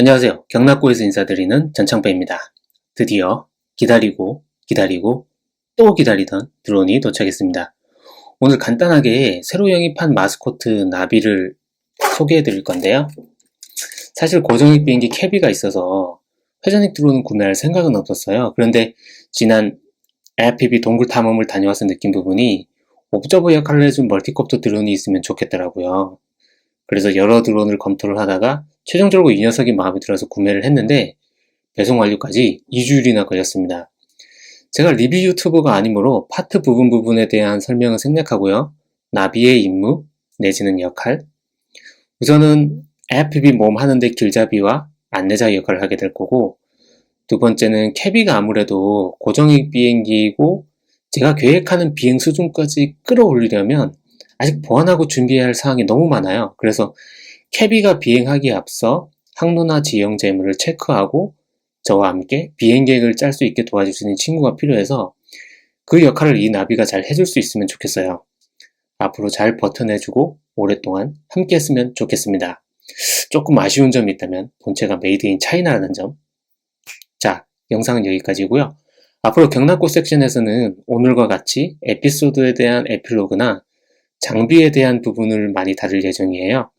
안녕하세요. 경락고에서 인사드리는 전창배입니다. 드디어 기다리고 기다리고 또 기다리던 드론이 도착했습니다. 오늘 간단하게 새로 영입한 마스코트 나비를 소개해 드릴 건데요. 사실 고정익 비행기 캐비가 있어서 회전익 드론은 구매할 생각은 없었어요. 그런데 지난 FPV 동굴 탐험을 다녀와서 느낀 부분이 옵저버 역할을 해준 멀티콥터 드론이 있으면 좋겠더라고요. 그래서 여러 드론을 검토를 하다가 최종적으로 이 녀석이 마음에 들어서 구매를 했는데 배송 완료까지 2주일이나 걸렸습니다. 제가 리뷰 유튜버가 아니므로 파트 부분 부분에 대한 설명은 생략하고요. 나비의 임무 내지는 역할 우선은 FPV 모험 하는데 길잡이와 안내자 역할을 하게 될 거고 두 번째는 캐비가 아무래도 고정익 비행기이고 제가 계획하는 비행 수준까지 끌어올리려면 아직 보완하고 준비해야 할 사항이 너무 많아요. 그래서 캐비가 비행하기에 앞서 항로나 지형 재물을 체크하고 저와 함께 비행 계획을 짤 수 있게 도와줄 수 있는 친구가 필요해서 그 역할을 이 나비가 잘 해줄 수 있으면 좋겠어요. 앞으로 잘 버텨내주고 오랫동안 함께 했으면 좋겠습니다. 조금 아쉬운 점이 있다면 본체가 메이드 인 차이나라는 점. 자, 영상은 여기까지고요. 앞으로 경락고 섹션에서는 오늘과 같이 에피소드에 대한 에필로그나 장비에 대한 부분을 많이 다룰 예정이에요.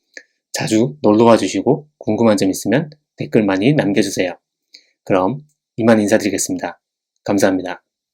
자주 놀러와 주시고 궁금한 점 있으면 댓글 많이 남겨주세요. 그럼 이만 인사드리겠습니다. 감사합니다.